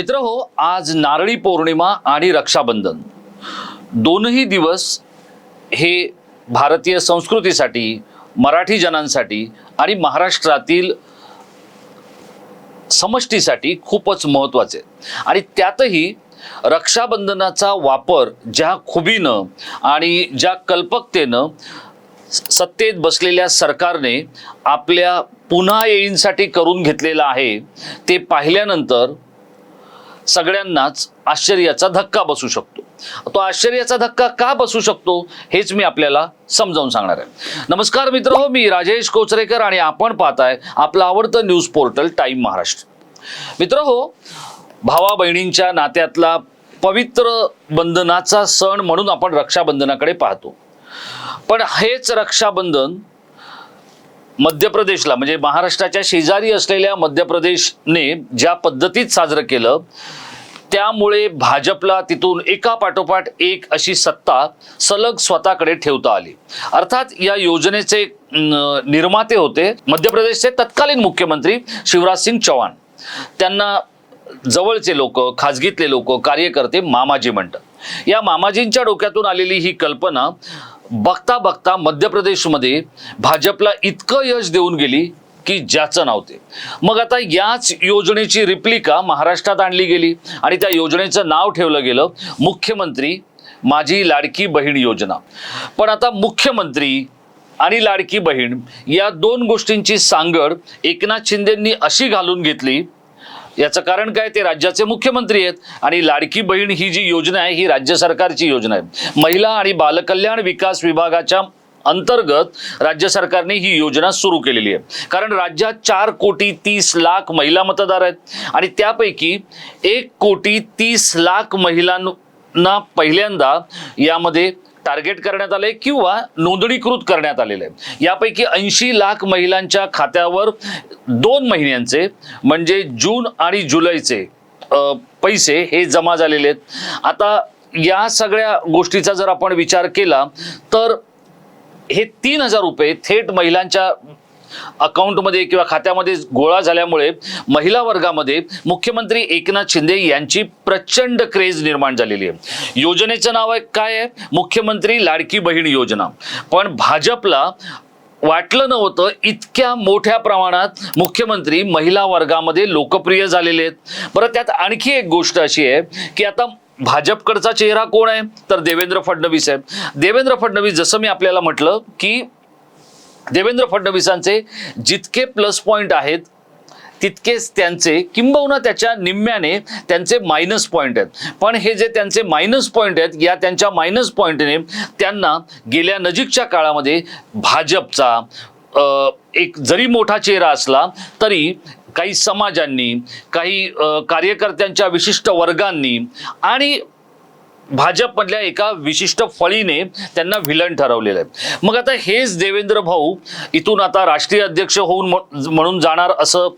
मित्र हो आज नारळी पौर्णिमा आणि रक्षाबंधन. दोनही दिवस हे भारतीय संस्कृतीसाठी मराठी जनांसाठी आणि महाराष्ट्रातील समष्टीसाठी खूपच महत्त्वाचे आणि त्यातही रक्षाबंधनाचा वापर ज्या खुबीनं आणि ज्या कल्पकतेनं सत्तेत बसलेल्या सरकारने आपल्या पुन्हा येईंसाठी करून घेतलेलं आहे ते पाहिल्यानंतर सगळ्यांनाच आश्चर्याचा धक्का बसू शकतो. तो आश्चर्याचा धक्का का बसू शकतो हेच मी आपल्याला समजावून सांगणार आहे. नमस्कार मित्र हो मी राजेश कोचरेकर आणि आपण पाहताय आपलं आवडतं न्यूज पोर्टल टाईम महाराष्ट्र. मित्र हो भावा बहिणींच्या नात्यातला पवित्र बंधनाचा सण म्हणून आपण रक्षाबंधनाकडे पाहतो. पण हेच रक्षाबंधन मध्य प्रदेशला म्हणजे महाराष्ट्राच्या शेजारी असलेल्या मध्य प्रदेशने ज्या पद्धतीत साजरं केलं त्यामुळे भाजपला तिथून एका पाठोपाठ एक अशी सत्ता सलग स्वतःकडे ठेवता आली. अर्थात या योजनेचे निर्माते होते मध्य प्रदेशचे तत्कालीन मुख्यमंत्री शिवराज सिंग चौहान. त्यांना जवळचे लोक खाजगीतले लोक कार्यकर्ते मामाजी म्हणतात. या मामाजींच्या डोक्यातून आलेली ही कल्पना बघता बघता मध्य प्रदेशमध्ये भाजपला इतकं यश देऊन गेली की ज्याचं नाव ते. मग आता याच योजनेची रिप्लिका महाराष्ट्रात आणली गेली आणि त्या योजनेचं नाव ठेवलं गेलं मुख्यमंत्री माझी लाडकी बहीण योजना. पण आता मुख्यमंत्री आणि लाडकी बहीण या दोन गोष्टींची सांगड एकनाथ शिंदेंनी अशी घालून घेतली याचं कारण काय? ते राज्याचे मुख्यमंत्री आहेत आणि लाडकी बहीण ही जी योजना आहे ही राज्य सरकारची योजना आहे. महिला आणि बालकल्याण विकास विभागाच्या अंतर्गत राज्य सरकारने ही योजना सुरू केलेली आहे. कारण राज्यात चार कोटी तीस लाख महिला मतदार आहेत आणि त्यापैकी एक कोटी तीस लाख महिलांना पहिल्यांदा यामध्ये टार्गेट करण्यात आले किंवा नोंदणीकृत करण्यात आलेले आहे. यापैकी ऐंशी लाख महिलांच्या खात्यावर दोन महिन्यांचे म्हणजे जून आणि जुलैचे पैसे हे जमा झालेले आहेत. आता या सगळ्या गोष्टीचा जर आपण विचार केला तर हे तीन हजार रुपये थेट महिलांच्या अकाउंटमध्ये किंवा खात्यामध्ये गोळा झाल्यामुळे महिला वर्गामध्ये मुख्यमंत्री एकनाथ शिंदे यांची प्रचंड क्रेज निर्माण झालेली आहे. योजनेचं नाव आहे काय आहे? मुख्यमंत्री लाडकी बहीण योजना. पण भाजपला वाटलं नव्हतं इतक्या मोठ्या प्रमाणात मुख्यमंत्री महिला वर्गामध्ये लोकप्रिय झालेले आहेत. बरं त्यात आणखी एक गोष्ट अशी आहे की आता भाजपकडचा चेहरा कोण आहे? तर देवेंद्र फडणवीस आहे. देवेंद्र फडणवीस जसं मी आपल्याला म्हटलं की देवेंद्र फडणवीसांचे जितके प्लस पॉईंट आहेत तितकेच त्यांचे किंबहुना त्याच्या निम्म्याने त्यांचे मायनस पॉईंट आहेत. पण हे जे त्यांचे मायनस पॉईंट आहेत या त्यांच्या मायनस पॉईंटने त्यांना गेल्या नजीकच्या काळामध्ये भाजपचा एक जरी मोठा चेहरा असला तरी काही समाजांनी काही कार्यकर्त्यांच्या विशिष्ट वर्गांनी आणि भाजपमधल्या एका विशिष्ट फळीने त्यांना व्हिलन ठरवलेलं आहे. मग आता हेच देवेंद्र भाऊ इथून आता राष्ट्रीय अध्यक्ष होऊन म- म्हणून जाणार असं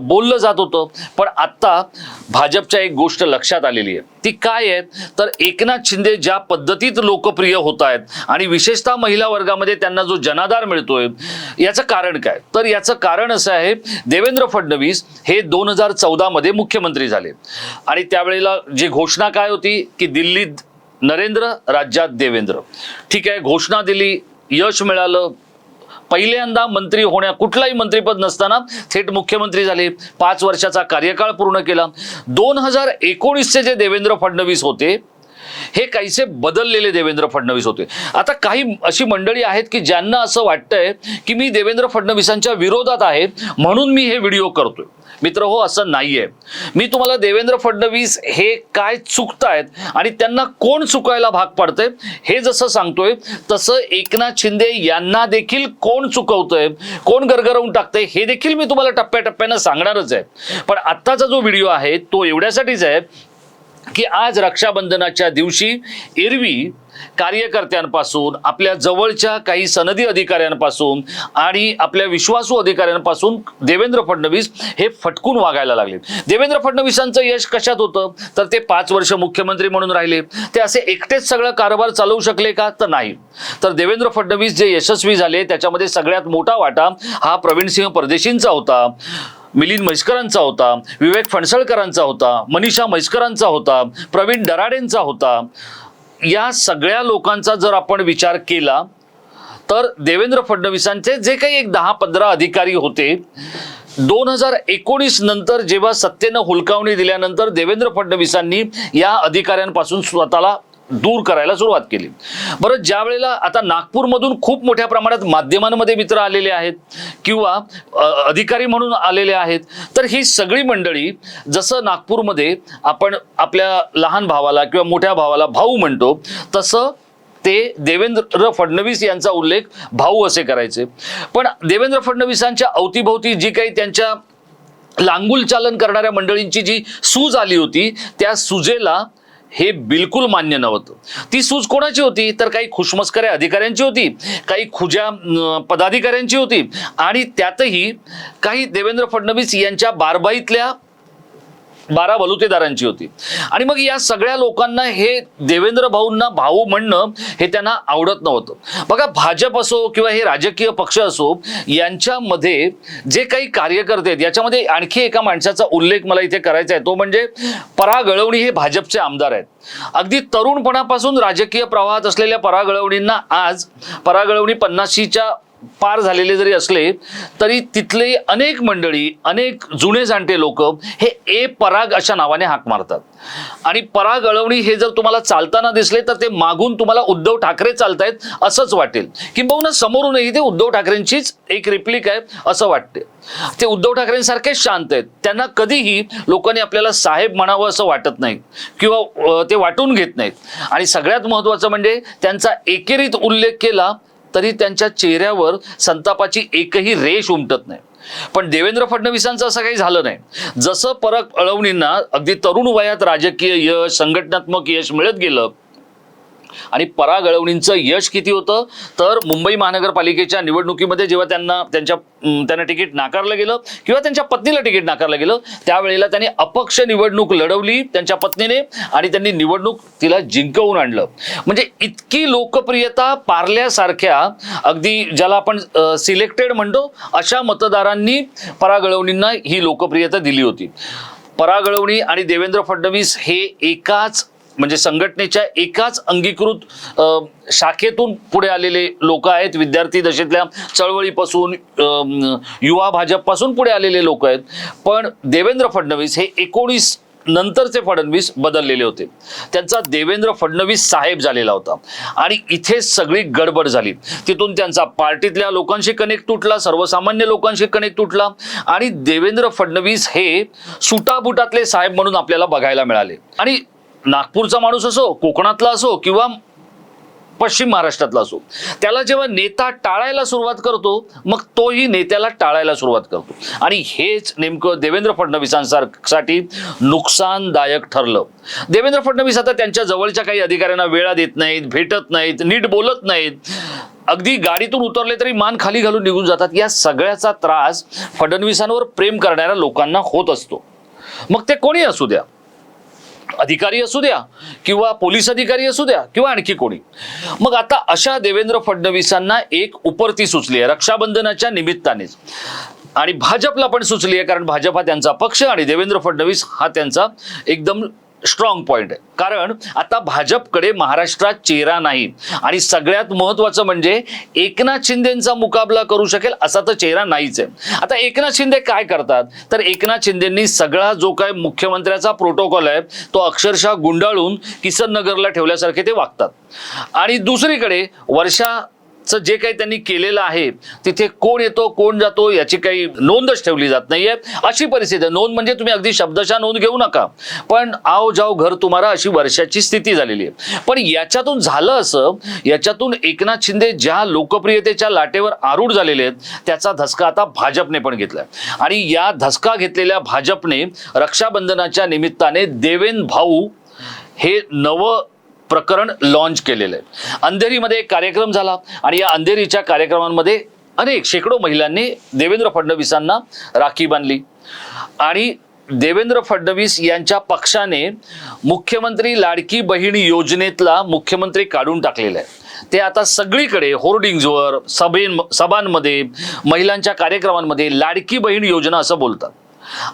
बोललं जात होतं. पण आत्ता भाजपच्या एक गोष्ट लक्षात आलेली आहे. ती काय आहे? तर एकनाथ शिंदे ज्या पद्धतीत लोकप्रिय होत आहेत आणि विशेषतः महिला वर्गामध्ये त्यांना जो जनाधार मिळतोय याचं कारण काय? तर याचं कारण असं आहे देवेंद्र फडणवीस हे दोन हजार चौदामध्ये मुख्यमंत्री झाले. आणि त्यावेळेला जी घोषणा काय होती की दिल्लीत नरेंद्र राज्यात देवेंद्र. ठीक आहे घोषणा दिली यश मिळालं. पहिल्यांदा मंत्री होण्या कुठलाही मंत्रीपद नसताना थेट मुख्यमंत्री झाले. पाच वर्षाचा कार्यकाळ पूर्ण केला. दोन हजार एकोणीसचे जे देवेंद्र फडणवीस होते हे काहीसे बदललेले देवेंद्र फडणवीस होते. आता काही अशी मंडळी आहेत की ज्यांना असं वाटतंय की मी देवेंद्र फडणवीसांच्या विरोधात आहे म्हणून मी हे व्हिडिओ करतोय. मित्र हो असं नाहीये. मी तुम्हाला देवेंद्र फडणवीस हे काय चुकतायत आणि त्यांना कोण चुकायला भाग पाडतंय हे जसं सांगतोय तसं एकनाथ शिंदे यांना देखील कोण चुकवतंय कोण गरगरवून टाकतंय हे देखील मी तुम्हाला टप्प्याटप्प्यानं सांगणारच आहे. पण आत्ताचा जो व्हिडिओ आहे तो एवढ्यासाठीच आहे की आज रक्षाबंधनाच्या दिवशी एरवी कार्यकर्त्यांपासून आपल्या जवळच्या काही सनदी अधिकाऱ्यांपासून आणि आपल्या विश्वासू अधिकाऱ्यांपासून देवेंद्र फडणवीस हे फटकून वागायला लागले देवेंद्र फडणवीसांचं यश कशात होतं? तर ते पाच वर्ष मुख्यमंत्री म्हणून राहिले. ते असे एकटेच सगळं कारभार चालवू शकले का? तर नाही. तर देवेंद्र फडणवीस जे यशस्वी झाले त्याच्यामध्ये सगळ्यात मोठा वाटा हा प्रवीणसिंह परदेशींचा होता मिलिंद म्हैसकरांचा होता विवेक फणसळकरांचा होता मनीषा म्हैसकरांचा होता प्रवीण दराडेंचा होता. या सगळ्या लोकांचा जर आपण विचार केला तर देवेंद्र फडणवीसांचे जे काही एक दहा पंधरा अधिकारी होते दोन हजार एकोणीस नंतर जेव्हा सत्तेनं हुलकावणी दिल्यानंतर देवेंद्र फडणवीसांनी या अधिकाऱ्यांपासून स्वतःला दूर करायला सुरुवात केली. बरं ज्या वेळेला आता नागपूरमधून खूप मोठ्या प्रमाणात माध्यमांमध्ये मित्र आलेले आहेत किंवा अधिकारी म्हणून आलेले आहेत तर ही सगळी मंडळी जसं नागपूरमध्ये आपण आपल्या लहान भावाला किंवा मोठ्या भावाला भाऊ म्हणतो तसं ते देवेंद्र फडणवीस यांचा उल्लेख भाऊ असे करायचे. पण देवेंद्र फडणवीसांच्या अवतीभोवती जी काही त्यांच्या लांगुल चालन करणाऱ्या मंडळींची जी सूज आली होती त्या सुजेला हे बिलकुल मान्य नव्हतं. ती सूज कोणाची होती? तर काही खुशमस्करे अधिकाऱ्यांची होती काही खुज्या पदाधिकाऱ्यांची होती आणि त्यातही काही देवेंद्र फडणवीस यांच्या बारबाईतल्या बारा बलुतेदारांची होती. आणि मग या सगळ्या लोकांना हे देवेंद्र भाऊंना भाऊ म्हणणं हे त्यांना आवडत नव्हतं. बघा भाजप असो किंवा हे राजकीय पक्ष असो यांच्यामध्ये जे काही कार्यकर्ते आहेत याच्यामध्ये आणखी एका माणसाचा उल्लेख मला इथे करायचा आहे. तो म्हणजे परागळवणी हे भाजपचे आमदार आहेत. अगदी तरुणपणापासून राजकीय प्रवाहात असलेल्या परागळवणींना आज परागळवणी पन्नाशीच्या पार झालेले जरी असले तरी तिथले अनेक मंडळी अनेक जुने जाणते लोक हे ए पराग अशा नावाने हाक मारतात. आणि पराग अळवणी हे जर तुम्हाला चालताना दिसले तर ते मागून तुम्हाला उद्धव ठाकरे चालतायत असंच वाटेल. किंबहुना समोरूनही ते उद्धव ठाकरेंचीच एक रिप्लिक आहे असं वाटते. ते उद्धव ठाकरेंसारखेच शांत आहेत. त्यांना कधीही लोकांनी आपल्याला साहेब म्हणावं असं वाटत नाही किंवा ते वाटून घेत नाहीत. आणि सगळ्यात महत्त्वाचं म्हणजे त्यांचा एकेरीत उल्लेख केला तरी त्यांच्या चेहऱ्यावर संतापाची एकही रेष उमटत नाही. पण देवेंद्र फडणवीसांचं असं काही झालं नाही. जसं परक अळवणींना अगदी तरुण वयात राजकीय यश संघटनात्मक यश मिळत गेलं आणि परागळवणींचं यश किती होतं? तर मुंबई महानगरपालिकेच्या निवडणुकीमध्ये जेव्हा त्यांना त्यांच्या त्यांना तिकीट नाकारलं गेलं किंवा त्यांच्या पत्नीला तिकीट नाकारलं गेलं त्यावेळेला त्यांनी अपक्ष निवडणूक लढवली त्यांच्या पत्नीने आणि त्यांनी निवडणूक तिला जिंकवून आणलं. म्हणजे इतकी लोकप्रियता पारल्यासारख्या अगदी ज्याला आपण सिलेक्टेड म्हणतो अशा मतदारांनी परागळवणींना ही लोकप्रियता दिली होती. परागळवणी आणि देवेंद्र फडणवीस हे एकाच म्हणजे संघटनेच्या एकाच अंगीकृत शाखेतून पुढे आलेले लोक आहेत विद्यार्थी दशेतल्या चळवळीपासून युवा भाजपपासून पुढे आलेले लोक आहेत. पण देवेंद्र फडणवीस हे एकोणीस नंतरचे फडणवीस बदललेले होते. त्यांचा देवेंद्र फडणवीस साहेब झालेला होता. आणि इथे सगळी गडबड झाली. तिथून त्यांचा पार्टीतल्या लोकांशी कनेक्ट तुटला सर्वसामान्य लोकांशी कनेक्ट तुटला. आणि देवेंद्र फडणवीस हे सुटाबुटातले साहेब म्हणून आपल्याला बघायला मिळाले. आणि नागपूरचा माणूस असो कोकणातला असो किंवा पश्चिम महाराष्ट्रातला असो त्याला जेव्हा नेता टाळायला सुरुवात करतो मग तोही नेत्याला टाळायला सुरुवात करतो. आणि हेच नेमकं देवेंद्र फडणवीसांसाठी नुकसानदायक ठरलं. देवेंद्र फडणवीस आता त्यांच्या जवळच्या काही अधिकाऱ्यांना वेळा देत नाहीत भेटत नाहीत नीट बोलत नाहीत. अगदी गाडीतून उतरले तरी मान खाली घालून निघून जातात. या सगळ्याचा त्रास फडणवीसांवर प्रेम करणाऱ्या लोकांना होत असतो. मग ते कोणी असू द्या? अधिकारी असू द्या किंवा पोलीस अधिकारी असू द्या किंवा आणखी कोणी. मग आता अशा देवेंद्र फडणवीसांना एक उपरती सुचली आहे रक्षाबंधनाच्या निमित्तानेच. आणि भाजपला पण सुचली आहे कारण भाजप हा त्यांचा पक्ष आणि देवेंद्र फडणवीस हा त्यांचा एकदम स्ट्रॉंग पॉईंट आहे. कारण आता भाजपकडे महाराष्ट्रात चेहरा नाही. आणि सगळ्यात महत्वाचं म्हणजे एकनाथ शिंदेचा मुकाबला करू शकेल असा तर चेहरा नाहीच आहे. आता एकनाथ शिंदे काय करतात? तर एकनाथ शिंदेंनी सगळा जो काय मुख्यमंत्र्याचा प्रोटोकॉल आहे तो अक्षरशः गुंडाळून किसन नगरला ठेवल्यासारखे ते वागतात. आणि दुसरीकडे वर्षा जे काही त्यांनी केलेलं आहे तिथे कोण येतो कोण जातो याची काही नोंदच ठेवली जात नाहीये. अशी परिस्थिती आहे. नोंद म्हणजे तुम्ही अगदी शब्दशः नोंद घेऊ नका. पण आओ जाओ घर तुम्हाला अशी वर्षाची स्थिती झालेली आहे. पण याच्यातून झालं असं याच्यातून एकनाथ शिंदे ज्या लोकप्रियतेच्या लाटेवर आरूढ झालेले आहेत त्याचा धसका आता भाजपने पण घेतलाय. आणि या धसका घेतलेल्या भाजपने रक्षाबंधनाच्या निमित्ताने देवेन भाऊ हे नवं प्रकरण लॉन्च केलेलं आहे. अंधेरीमध्ये एक कार्यक्रम झाला आणि या अंधेरीच्या कार्यक्रमांमध्ये अनेक शेकडो महिलांनी देवेंद्र फडणवीसांना राखी बांधली. आणि देवेंद्र फडणवीस यांच्या पक्षाने मुख्यमंत्री लाडकी बहीण योजनेतला मुख्यमंत्री काढून टाकलेला आहे. ते आता सगळीकडे होर्डिंग्जवर सभे सभांमध्ये महिलांच्या कार्यक्रमांमध्ये लाडकी बहीण योजना असं बोलतात.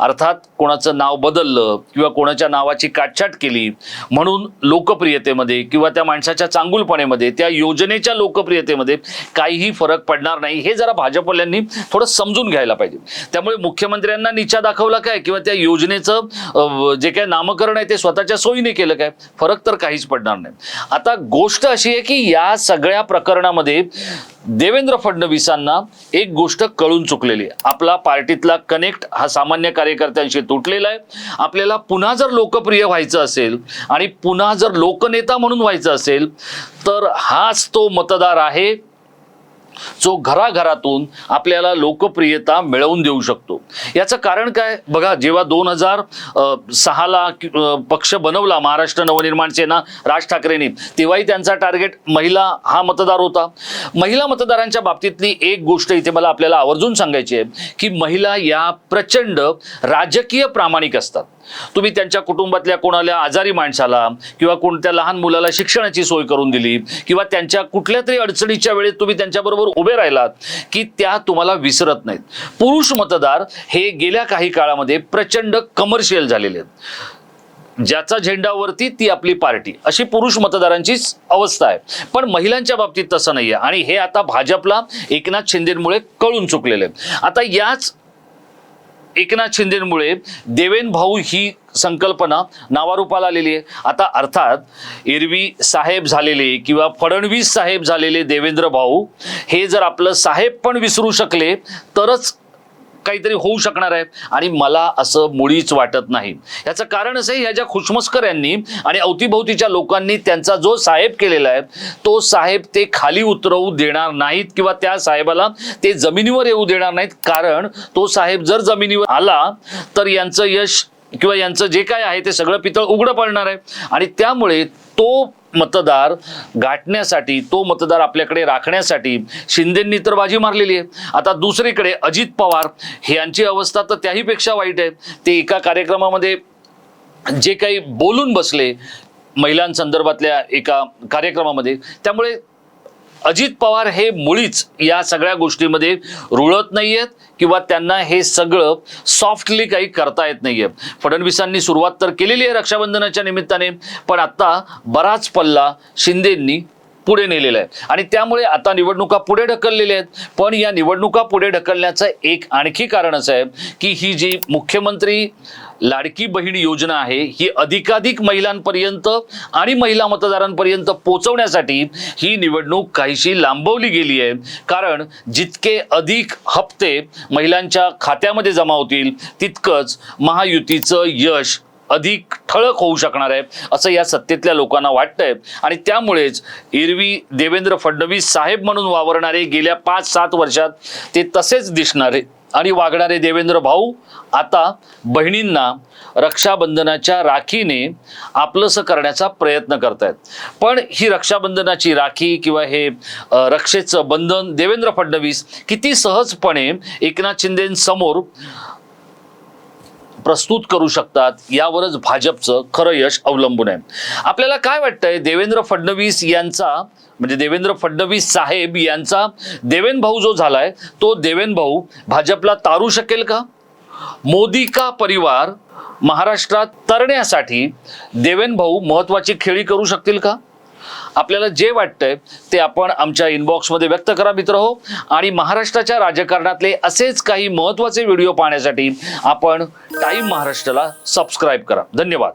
अर्थात कोणाचं नाव बदललं किंवा कोणाच्या नावाची काटछाट केली म्हणून लोकप्रियतेमध्ये किंवा त्या माणसाच्या चांगुलपणेमध्ये त्या योजनेच्या लोकप्रियतेमध्ये काहीही फरक पडणार नाही. हे जरा भाजपवाल्यांनी थोडं समजून घ्यायला पाहिजे. त्यामुळे मुख्यमंत्र्यांना निचा दाखवला काय? किंवा त्या योजनेचं जे काय नामकरण आहे ते स्वतःच्या सोयीने केलं काय? फरक तर काहीच पडणार नाही. आता गोष्ट अशी आहे की या सगळ्या प्रकरणामध्ये देवेंद्र फडणवीसांना एक गोष्ट कळून चुकलेली आहे. आपला पार्टीतला कनेक्ट हा सामान्य कार्यकर्त्यांशी तुटलेला आहे. आपल्याला पुन्हा जर लोकप्रिय व्हायचं असेल आणि पुन्हा जर लोकनेता म्हणून व्हायचं असेल तर हाच तो मतदार आहे. जो घराघरातून आपल्याला लोकप्रियता मिळवून देऊ शकतो. याचं कारण काय? बघा जेव्हा दोन हजार सहाला पक्ष बनवला महाराष्ट्र नवनिर्माण सेना राज ठाकरेंनी तेव्हाही त्यांचा टार्गेट महिला हा मतदार होता. महिला मतदारांच्या बाबतीतली एक गोष्ट इथे मला आपल्याला आवर्जून सांगायची आहे की महिला या प्रचंड राजकीय प्रामाणिक असतात. तुम्ही त्यांच्या कुटुंबातल्या कोणाला आजारी माणसाला किंवा कोणत्या लहान मुलाला शिक्षणाची सोय करून दिली किंवा त्यांच्या कुठल्या तरी अडचणीच्या वेळेत तुम्ही त्यांच्याबरोबर उभे राहिलात की त्या तुम्हाला विसरत नाहीत. पुरुष मतदार हे गेल्या काही काळामध्ये प्रचंड कमर्शियल झालेले आहेत. ज्याचा झेंडावरती ती आपली पार्टी. अशी पुरुष मतदारांचीच अवस्था आहे. पण महिलांच्या बाबतीत तसं नाही आहे आणि हे आता भाजपला एकनाथ शिंदेमुळे कळून चुकलेलं आहे आता याच एकनाथ शिंदेमुळे देवेन भाऊ ही संकल्पना नावारूपाला आलेली आहे. आता अर्थात एरवी साहेब झालेले किंवा फडणवीस साहेब झालेले देवेंद्र भाऊ हे जर आपलं साहेब पण विसरू शकले तरच काहीतरी होऊ शकणार आहे. आणि मला असं मुळीच वाटत नाही. याचं कारण असं ह्या ज्या खुशमस्कर यांनी आणि अवतीभोवतीच्या लोकांनी त्यांचा जो साहेब केलेला आहे तो साहेब ते खाली उतरवू देणार नाहीत किंवा त्या साहेबाला ते जमिनीवर येऊ देणार नाहीत. कारण तो साहेब जर जमिनीवर आला तर यांचं यश किंवा यांचं जे काय आहे ते सगळं पितळ उघडं पडणार आहे. आणि त्यामुळे तो मतदार गाठण्यासाठी तो मतदार आपल्याकडे राखण्यासाठी शिंदेंनी तर बाजी मारलेली आहे. आता दुसरीकडे अजित पवार यांची अवस्था तर त्याहीपेक्षा वाईट आहे. ते एका कार्यक्रमामध्ये जे काही बोलून बसले महिलांसंदर्भातल्या एका कार्यक्रमामध्ये त्यामुळे अजित पवार हे मुळीच या सगळ्या गोष्टीमध्ये रुळत नाहीयेत किंवा त्यांना हे सगळं सॉफ्टली काही करता येत नाहीये फडणवीसांनी सुरुवात तर केलेली आहे रक्षाबंधनाच्या निमित्ताने पण आता बराच पल्ला शिंदेंनी पुढे नेलेला आहे. आणि त्यामुळे आता निवडणुका पुढे ढकललेल्या आहेत. पण या निवडणुका पुढे ढकलण्याचं एक आणखी कारण असं आहे की ही जी मुख्यमंत्री लाडकी बहीण योजना आहे ही अधिकाधिक महिलांपर्यंत आणि महिला मतदारांपर्यंत पोहोचवण्यासाठी ही निवडणूक काहीशी लांबवली गेली आहे. कारण जितके अधिक हप्ते महिलांच्या खात्यामध्ये जमा होतील तितकंच महायुतीचं यश अधिक ठळक होऊ शकणार आहे असं या सत्तेतल्या लोकांना वाटतंय. आणि त्यामुळेच एरवी देवेंद्र फडणवीस साहेब म्हणून वावरणारे गेल्या पाच सात वर्षात ते तसेच दिसणारे आणि वागणारे देवेंद्र भाऊ आता बहिणींना रक्षाबंधनाच्या राखीने आपलंसं करण्याचा प्रयत्न करतायत. पण ही रक्षाबंधनाची राखी किंवा हे रक्षेचं बंधन देवेंद्र फडणवीस किती सहजपणे एकनाथ शिंदेसमोर प्रस्तुत करू शकतात यावरच भाजपचं खरं यश अवलंबून आहे. आपल्याला काय वाटतंय देवेंद्र फडणवीस यांचा म्हणजे देवेंद्र फडणवीस साहेब यांचा देवेन भाऊ जो झालाय तो देवेन भाऊ भाजपला तारू शकेल का? मोदी का परिवार महाराष्ट्रात तरण्यासाठी देवेन भाऊ महत्वाची खेळी करू शकतील का? आपल्याला जे वाटतंय ते आपण आमच्या इनबॉक्समध्ये व्यक्त करा मित्र हो. आणि महाराष्ट्राच्या राजकारणातले असेच काही महत्त्वाचे व्हिडिओ पाहण्यासाठी आपण टाईम महाराष्ट्राला सबस्क्राईब करा. धन्यवाद.